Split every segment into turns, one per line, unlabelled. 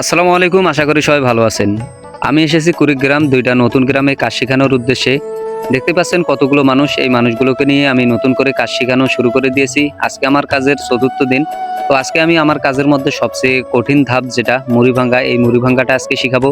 আসসালামু আলাইকুম, আশা করি সবাই ভালো আছেন। আমি এসেছি কুড়িগ্রাম, দুইটা নতুন গ্রামে কাজ শেখানোর উদ্দেশ্যে। দেখতে পাচ্ছেন কতগুলো মানুষ এই মানুষগুলোকে নিয়ে আমি নতুন করে কাজ শেখানো শুরু করে দিয়েছি। আজকে আমার কাজের চতুর্থ দিন। তো আজকে আমি আমার কাজের মধ্যে সবচেয়ে কঠিন ধাপ যেটা মুড়ি ভাঙ্গা এই মুড়ি ভাঙ্গাটা আজকে শিখাবো।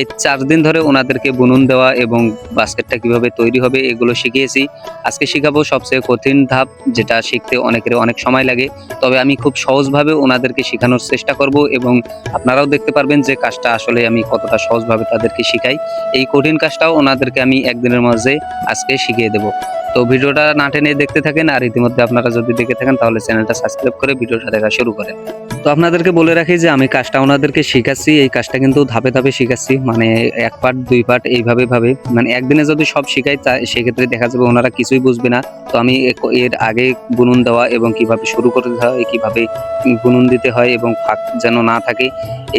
এই চার দিন ধরে ওনাদেরকে বুনুন দেওয়া এবং বাস্কেটটা কীভাবে তৈরি হবে এগুলো শিখিয়েছি। আজকে শিখাবো সবচেয়ে কঠিন ধাপ যেটা শিখতে অনেকের অনেক সময় লাগে। তবে আমি খুব সহজভাবে ওনাদেরকে শেখানোর চেষ্টা করব এবং আপনারাও দেখতে পারবেন যে কাজটা আসলে আমি কতটা সহজভাবে তাদেরকে শিখাই। এই কঠিন কাজটাও ওনাদেরকে আমি একদিনের মাঝে আজকে শিখিয়ে দেব। তো ভিডিওটা না টেনে দেখতে থাকেন আর ইতিমধ্যে আপনারা যদি দেখে থাকেন তাহলে চ্যানেলটা সাবস্ক্রাইব করে ভিডিওটা দেখা শুরু করেন। তো আপনাদেরকে বলে রাখি যে আমি কাজটা ওনাদেরকে শিখাচ্ছি, এই কাজটা কিন্তু ধাপে ধাপে শিখাচ্ছি। মানে এক পার্ট, দুই পার্ট এইভাবে ভাবে। মানে একদিনে যদি সব শিখাই সেক্ষেত্রে দেখা যাবে ওনারা কিছুই বুঝবে না। তো আমি এর আগে বুনুন দেওয়া এবং কীভাবে শুরু করতে হয়, কীভাবে বুনুন দিতে হয় এবং ফাঁক যেন না থাকে,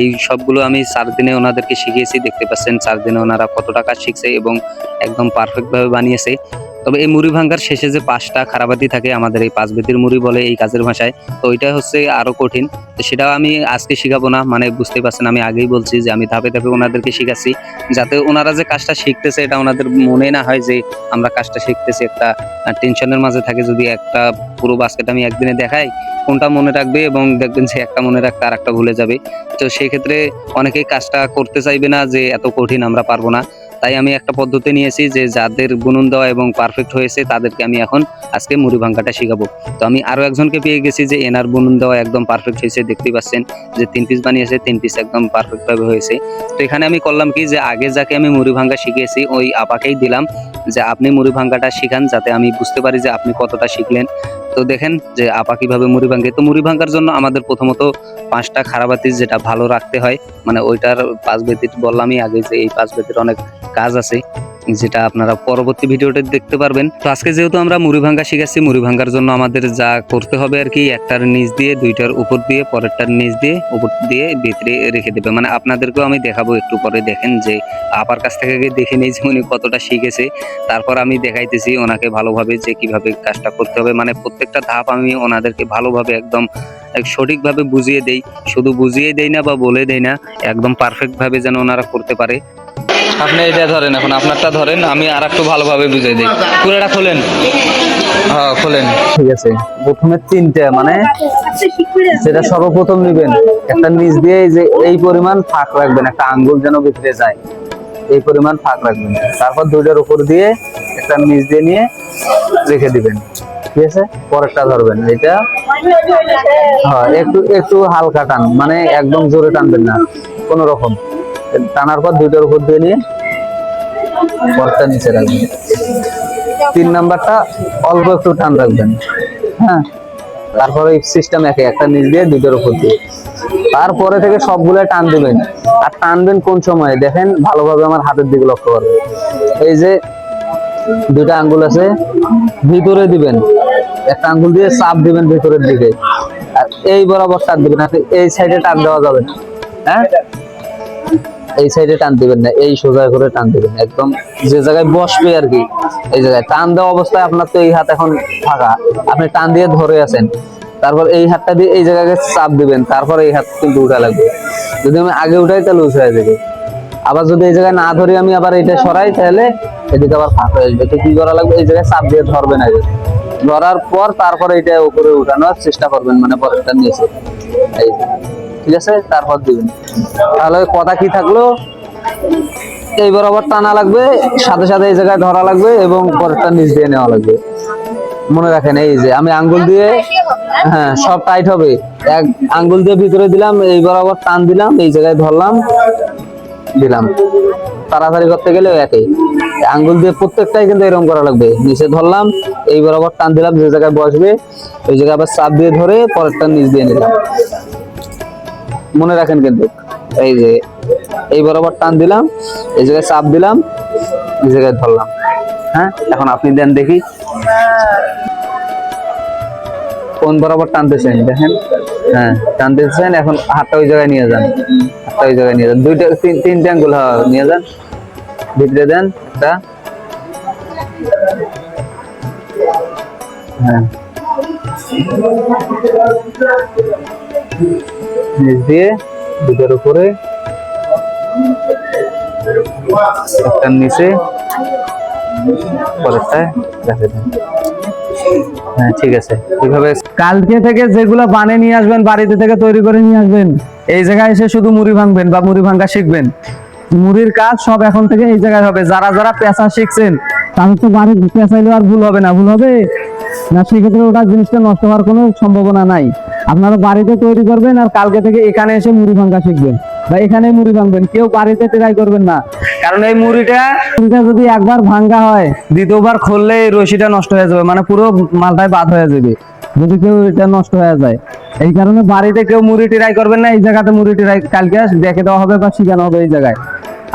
এই সবগুলো আমি চার দিনে ওনাদেরকে শিখিয়েছি। দেখতে পাচ্ছেন চার দিনে ওনারা কত টাকা শিখছে এবং একদম পারফেক্ট ভাবে বানিয়েছে। তবে এই মুড়ি ভাঙ্গার শেষে যে পাঁচটা খারাপাতি থাকে, আমাদের এই পাঁচ বেতির মুড়ি বলে এই কাজের ভাষায়, তো ওইটা হচ্ছে আরও কঠিন। তো সেটাও আমি আজকে শিখাবো না মানে বুঝতেই পারছেন, আমি আগেই বলছি যে আমি ধাপে ধাপে ওনাদেরকে শিখাচ্ছি, যাতে ওনারা যে কাজটা শিখতেছে, এটা ওনাদের মনে না হয় যে আমরা কাজটা শিখতেছি, একটা টেনশনের মাঝে থাকে যদি একটা পুরো বাস্কেট আমি একদিনে দেখাই, কোনটা মনে রাখবে এবং দেখবেন যে একটা মনে রাখতে আর একটা ভুলে যাবে। তো সেই ক্ষেত্রে অনেকেই কাজটা করতে চাইবে না যে এত কঠিন আমরা পারব না। তাই আমি একটা পদ্ধতি নিয়েছি যে যাদের বুনুন দেওয়া এবং পারফেক্ট হয়েছে, তাদেরকে আমি এখন আজকে মুড়ি ভাঙ্গাটা শিখাবো। তো আমি আরও একজনকে পেয়ে গেছি যে এনার বুনুন দেওয়া একদম পারফেক্ট হয়েছে, দেখতেই পাচ্ছেন যে তিন পিস বানিয়েছে, তিন পিস একদম পারফেক্টভাবে হয়েছে। তো এখানে আমি করলাম কি যে আগে যাকে আমি মুড়ি ভাঙ্গা শিখিয়েছি, ওই আপাকেই দিলাম। যে আপনি মুড়ি ভাঙ্গাটা শিখান যাতে আমি বুঝতে পারি যে আপনি কতটা শিখলেন। তো দেখেন যে আপা কীভাবে মুড়ি ভাঙ্গে। তো মুড়ি ভাঙ্গার জন্য আমাদের প্রথমত পাঁচটা খারাপাতি যেটা ভালো রাখতে হয়। মানে ওইটার পাঁচ বেতির বললামই আগে যে এই পাঁচ বেতির অনেক কাজ আছে। যেটা আপনারা পরবর্তী ভিডিওতে দেখতে পারবেন। তো আজকে যেহেতু আমরা মুড়ি ভাঙ্গা শিখাচ্ছি মুড়ি ভাঙ্গার জন্য আমাদের যা করতে হবে আর কি, একটার নিচ দিয়ে, দুইটার উপর দিয়ে, পরেরটার নিচ দিয়ে, উপর দিয়ে ভিতরে রেখে দেবে। মানে আপনাদেরকেও আমি দেখাবো একটু পরে, দেখেন যে আপার কাছ থেকে দেখে নেই যে উনি কতটা শিখেছে। তারপর আমি দেখাইতেছি ওনাকে ভালোভাবে যে কীভাবে কাজটা করতে হবে। মানে প্রত্যেকটা ধাপ আমি ওনাদেরকে ভালোভাবে একদম, এক সঠিকভাবে বুঝিয়ে দেই। শুধু বুঝিয়ে দেই না বা বলে দেই না, একদম পারফেক্ট ভাবে যেন ওনারা করতে পারে। আপনি এটা ধরেন এখন, আপনারটা ধরেন, আমি আর একটু ভালোভাবে বুঝিয়ে দিই। পুরোটা খোলেন? হ্যাঁ খোলেন।
ঠিক আছে, প্রথমে তিনটা মানে সেটা সর্বপ্রথম নিবেন। একটা নিচ দিয়ে যে এই পরিমাণ ফাঁক রাখবেন, একটা আঙ্গুল যেন ভিতরে যায়, এই পরিমাণ ফাঁক রাখবেন। তারপর দুইটার উপর দিয়ে একটা নিচ দিয়ে নিয়ে রেখে দিবেন। ঠিক আছে? পরেরটা ধরবেন এটা হ্যাঁ একটু একটু হালকা টান মানে একদম জোরে টানবেন না, কোনো রকম। টানার পর দুইটার উপর দিয়ে নিয়ে পরেরটা নিচে রাখবেন। তিন নাম্বারটা অল্প একটু টান রাখবেন। হ্যাঁ তারপরে সিস্টেম একে একটা নিচ দিয়ে দুটোর উপর দিয়ে। তারপরে থেকে সবগুলো টান দিবেন। আর টানবেন কোন সময়? দেখেন, ভালোভাবে আমার হাতের দিকে লক্ষ্য করবেন এই যে দুইটা আঙ্গুল আছে, ভিতরে দিবেন। একটা আঙ্গুল দিয়ে চাপ দিবেন ভিতরের দিকে। আর এই বরাবর টান দিবেন এই সাইডে টান দেওয়া যাবে হ্যাঁ? এই সাইডে টান দিবেন না, এই সোজা করে টান দিবেন একদম যে জায়গায় বসবে আর কি, এই জায়গায়। টান দেওয়া অবস্থায় আপনার তো এই হাত এখন ফাঁকা। আপনি টান দিয়ে ধরে আছেন, তারপর এই হাতটা দিয়ে এই জায়গায় চাপ দিবেন, তারপর এই হাত কিন্তু উঠা লাগবে। যদি আমি আগে উঠাই, তাহলে উঠে যাবে। আবার যদি এই জায়গায় না ধরি, আমি আবার এটা সরাই, তাহলে এদিকে আবার ফাঁকা যাবে। তো কি করা লাগবে? এই জায়গায় চাপ দিয়ে ধরবেন আগে। ধরার পর তারপরে এটা উপরে উঠানোর চেষ্টা করবেন মানে পরেরটা নিয়েছে এই। ঠিক আছে? তারপর দিবেন। তাহলে কথা কি থাকল? এই বরাবর টানা লাগবে, সাথে সাথে এই জায়গায় ধরা লাগবে এবং পরেরটা নিচ দিয়ে নেওয়া লাগবে। মনে রাখেন, এই যে আমি আঙ্গুল দিয়ে হ্যাঁ সব টাইট হবে। এক আঙ্গুল দিয়ে ভিতরে দিলাম এই বরাবর টান দিলাম, এই জায়গায় ধরলাম, দিলাম। তাড়াতাড়ি করতে গেলে একই। আঙ্গুল দিয়ে প্রত্যেকটাই কিন্তু এরকম করা লাগবে। নিচে ধরলাম এই বরাবর টান দিলাম, যে জায়গায় বসবে, ওই জায়গায় আবার চাপ দিয়ে ধরে পরেরটা নিচ দিয়ে নিলাম। মনে রাখেন কিন্তু এই যে এই বরাবর টান দিলাম এই জায়গায় চাপ দিলাম এই জায়গায় ধরলাম। হ্যাঁ এখন আপনি দেন দেখি। কোন বরাবর টানতেছেন দেখেন। হ্যাঁ টানতেছেন এখন হাতটা ওই জায়গায় নিয়ে যান। হাতটা ওই জায়গায় নিয়ে যান। দুইটা তিন তিনটা আঙ্গুল হ্যাঁ, নিয়ে যান। ভিতরে দেন একটা হ্যাঁ। নিচ দিয়ে দুটার উপরে, একটার নিচে পরেরটায় রেখে দেন। হ্যাঁ ঠিক আছে। এইভাবে কালকে থেকে যেগুলো নিয়ে আসবেন, বাড়িতে থেকে তৈরি করে নিয়ে আসবেন, এই জায়গায় এসে শুধু মুড়ি ভাঙবেন বা মুড়ি ভাঙা শিখবেন। মুড়ির কাজ সব এখন থেকে এই জায়গায় হবে। যারা যারা পেশা শিখছেন, তাদের তো বাড়ি পেশাইলে আর ভুল হবে না। ভুল হবে? না, সেক্ষেত্রে ওটা জিনিসটা নষ্ট হওয়ার কোনো সম্ভাবনা নাই। আপনারা বাড়িতে তৈরি করবেন আর কালকে থেকে এখানে এসে মুড়ি ভাঙা শিখবেন বা এখানে মুড়ি ভাঙবেন। কেউ বাড়িতে ট্রাই করবেন না। কারণ এই মুড়িটা মুড়িটা যদি একবার ভাঙ্গা হয়, দ্বিতীয়বার খুললে এই রশিটা নষ্ট হয়ে যাবে মানে পুরো মালটাই বাদ হয়ে যাবে, যদি কেউ এটা নষ্ট হয়ে যায়। এই কারণে বাড়িতে কেউ মুড়ি ট্রাই করবেন না, এই জায়গাতে মুড়ি ট্রাই কালকে দেখে দেওয়া হবে বা শিখানো হবে এই জায়গায়।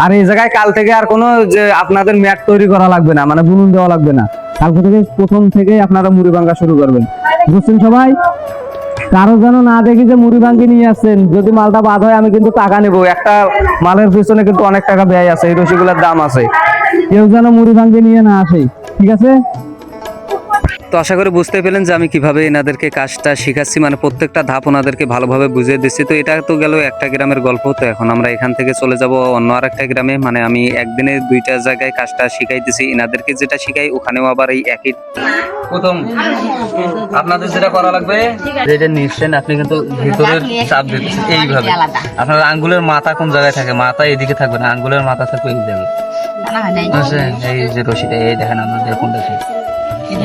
আর এই জায়গায় কাল থেকে আর কোনো যে আপনাদের ম্যাট তৈরি করা লাগবে না মানে বুনুন দেওয়া লাগবে না। কালকে থেকে প্রথম থেকেই আপনারা মুড়ি ভাঙ্গা শুরু করবেন। বুঝছেন সবাই? কারও যেন না দেখি যে মুড়ি ভাঙ্গি নিয়ে আসছেন। যদি মালটা বাদ হয়, আমি কিন্তু টাকা নেব। একটা মালের পিছনে কিন্তু অনেক টাকা ব্যয় আছে, এই রসিগুলার দাম আছে। কেউ যেন মুড়ি ভাঙ্গি নিয়ে না আসে, ঠিক আছে?
তো আশা করি বুঝতে পেলেন যে আমি কীভাবে এনাদেরকে কাজটা শিখাচ্ছি। মানে প্রত্যেকটা ধাপ ওনাদেরকে ভালোভাবে বুঝিয়ে দিচ্ছি। তো এটা তো গেল একটা গ্রামের গল্প। তো এখন আমরা এখান থেকে চলে যাব অন্য আর একটা গ্রামে। মানে আমি একদিনে দুইটা জায়গায় কাজটা শিখাইতেছি এনাদেরকে যেটা শিখাই ওখানেও আবার এই একই প্রথম আপনাদের যেটা করা লাগবে যেটা নিচ্ছেন আপনি কিন্তু ভিতরের চাপ দিতেছেন এইভাবে। আপনার আঙ্গুলের মাথা কোন জায়গায় থাকে? মাথা এদিকে থাকবে না আঙ্গুলের মাথা থাকবে এই জায়গায়। এই যে রশিটা এই দেখেন আপনাদের কোনটা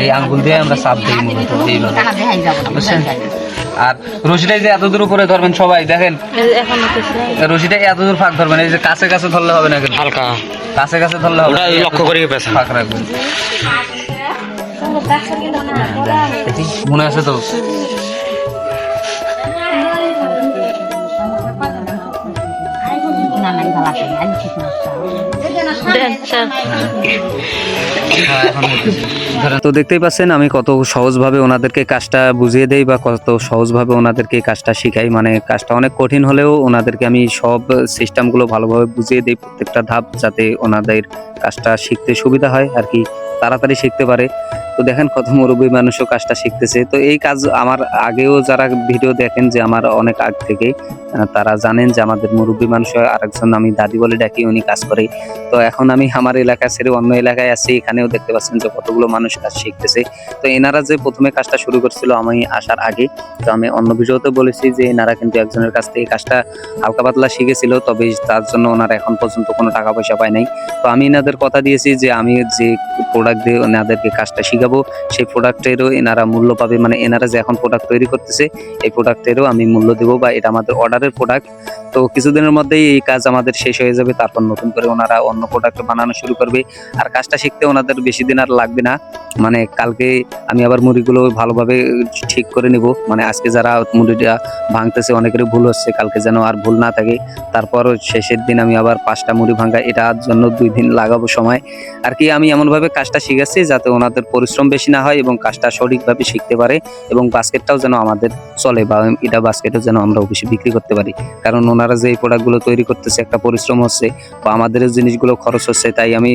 এই আঙ্গুল দিয়ে আমরা চাপ দিই মূলত এইভাবে বুঝছেন আর রশিটা যে এতদূর উপরে ধরবেন সবাই দেখেন রশিটা এতদূর ফাঁক ধরবেন এই যে কাছে কাছে ধরলে হবে না কিন্তু
হালকা
কাছে কাছে ধরলে হবে
লক্ষ্য করে
ফাঁক রাখবেন মনে আছে তো তো দেখতেই পাচ্ছেন, আমি কত সহজভাবে ওনাদেরকে কাজটা বুঝিয়ে দেই বা কত সহজভাবে ওনাদেরকে কাজটা শিখাই। মানে কাজটা অনেক কঠিন হলেও ওনাদেরকে আমি সব সিস্টেমগুলো ভালোভাবে বুঝিয়ে দিই প্রত্যেকটা ধাপ যাতে ওনাদের কাজটা শিখতে সুবিধা হয় আর কি, তাড়াতাড়ি শিখতে পারে। তো দেখেন কত মুরব্বী মানুষও কাজটা শিখতেছে। তো এই কাজ আমার আগেও যারা ভিডিও দেখেন যে আমার অনেক আগ থেকে তারা জানেন যে আমাদের মুরব্বী মানুষ আরেকজন আমি দাদি বলে ডাকি, উনি কাজ করে। তো এখন আমি আমার এলাকা ছেড়ে অন্য এলাকায় আছি, এখানেও দেখতে পাচ্ছেন যে কতগুলো মানুষ কাজ শিখতেছে। তো এনারা যে প্রথমে কাজটা শুরু করছিল আমি আসার আগে, তো আমি অন্য ভিডিওতে বলেছি যে এনারা কিন্তু একজনের কাছ থেকে কাজটা হালকা পাতলা শিখেছিল, তবে তার জন্য ওনারা এখন পর্যন্ত কোনো টাকা পয়সা পায় নাই। তো আমি এনাদের কথা দিয়েছি যে আমি যে প্রোডাক্ট দিয়ে এনাদেরকে কাজটা শিখাবো সেই প্রোডাক্টেরও এনারা মূল্য পাবে। মানে এনারা যে এখন প্রোডাক্ট তৈরি করতেছে, এই প্রোডাক্টেরও আমি মূল্য দেবো বা এটা আমাদের অর্ডারের প্রোডাক্ট তো কিছুদিনের মধ্যেই এই কাজ আমাদের শেষ হয়ে যাবে, তারপর নতুন করে ওনারা অন্য প্রোডাক্ট বানানো শুরু করবে। আর কাজটা শিখতে ওনাদের বেশি দিন আর লাগবে না। মানে কালকে আমি আবার মুড়িগুলো ভালোভাবে ঠিক করে নিব। মানে আজকে যারা মুড়িটা ভাঙতেছে, অনেকেরই ভুল হচ্ছে, কালকে যেন আর ভুল না থাকে। তারপর শেষের দিন আমি আবার পাঁচটা মুড়ি ভাঙা, এটার জন্য দুই দিন লাগাবো সময়। আর কি আমি এমনভাবে কাজটা শিখেছি যাতে ওনাদের পরিশ্রম বেশি না হয় এবং কাজটা সঠিকভাবে শিখতে পারে এবং বাস্কেটটাও যেন আমাদের চলে বা এটা বাস্কেটও যেন আমরা অফিসে বিক্রি করতে পারি। কারণ ওনারা যে এই প্রোডাক্টগুলো তৈরি করতেছে, একটা পরিশ্রম হচ্ছে বা আমাদের জিনিসগুলো খরচ হচ্ছে তাই আমি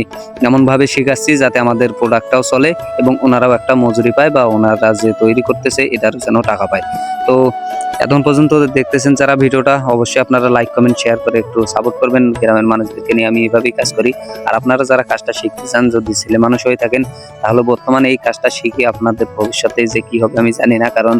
এমনভাবে শেখাচ্ছি যাতে আমাদের প্রোডাক্টটাও চলে এবং ওনারাও একটা মজুরি পায় বা ওনারা যে তৈরি করতেছে এটারও যেন টাকা পায়। তো এখন পর্যন্ত দেখতেছেন যারা ভিডিওটা, অবশ্যই আপনারা লাইক কমেন্ট শেয়ার করে একটু সাপোর্ট করবেন। গ্রামের মানুষদেরকে নিয়ে আমি এভাবেই কাজ করি। আর আপনারা যারা কাজটা শিখতে চান, যদি ছেলে মানুষ হয়ে থাকেন, তাহলে বর্তমানে এই কাজটা শিখে আপনাদের ভবিষ্যতে যে কি হবে আমি জানি না। কারণ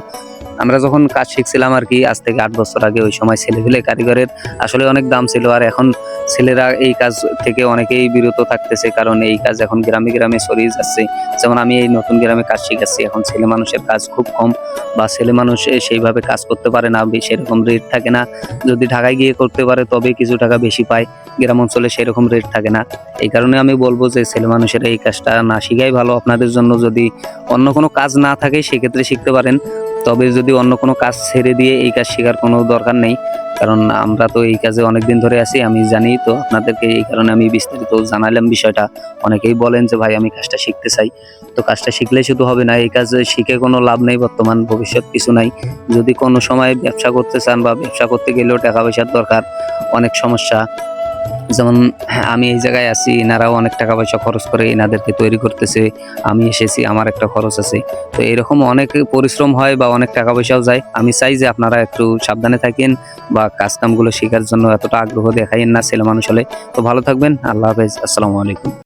আমরা যখন কাজ শিখছিলাম আর কি, আজ থেকে আট বছর আগে ওই সময় ছেলেপেলে কারিগরের আসলে অনেক দাম ছিল আর এখন ছেলেরা এই কাজ থেকে অনেকেই বিরত থাকতেছে কারণ এই কাজ এখন গ্রামে গ্রামে ছড়িয়ে যাচ্ছে। যেমন আমি এই নতুন গ্রামে কাজ শিখাচ্ছি, এখন ছেলে মানুষের কাজ খুব কম বা ছেলে মানুষ সেইভাবে কাজ করতে পারে না সেরকম রেট থাকে না। যদি ঢাকায় গিয়ে করতে পারে তবে কিছু টাকা বেশি পায়, গ্রাম অঞ্চলে সেরকম রেট থাকে না। এই কারণে আমি বলব যে ছেলে মানুষের এই কাজটা না শিখাই ভালো। আপনাদের জন্য যদি অন্য কোনো কাজ না থাকে, সেক্ষেত্রে শিখতে পারেন। তবে যদি অন্য কোনো কাজ ছেড়ে দিয়ে এই কাজ শেখার কোনো দরকার নেই, কারণ আমরা তো এই কাজে অনেকদিন ধরে আছি, আমি জানি তো আপনাদেরকে এই কারণে আমি বিস্তারিত জানালাম বিষয়টা। অনেকেই বলেন যে, ভাই, আমি কাজটা শিখতে চাই। তো কাজটা শিখলে শুধু হবে না, এই কাজে শিখে কোনো লাভ নেই বর্তমান, ভবিষ্যৎ কিছু নাই। যদি কোনো সময় ব্যবসা করতে চান বা ব্যবসা করতে গেলেও টাকা পয়সার দরকার, অনেক সমস্যা। যেমন হ্যাঁ, আমি এই জায়গায় আছি এনারাও অনেক টাকা পয়সা খরচ করে এনাদেরকে তৈরি করতেছে আমি এসেছি আমার একটা খরচ আছে। তো এরকম অনেক পরিশ্রম হয় বা অনেক টাকা পয়সাও যায়। আমি চাই যে আপনারা একটু সাবধানে থাকেন বা কাজ কামগুলো শেখার জন্য এতটা আগ্রহ দেখাইন না ছেলে মানুষ হলে। তো ভালো থাকবেন আল্লাহ হাফেজ আসসালামু আলাইকুম।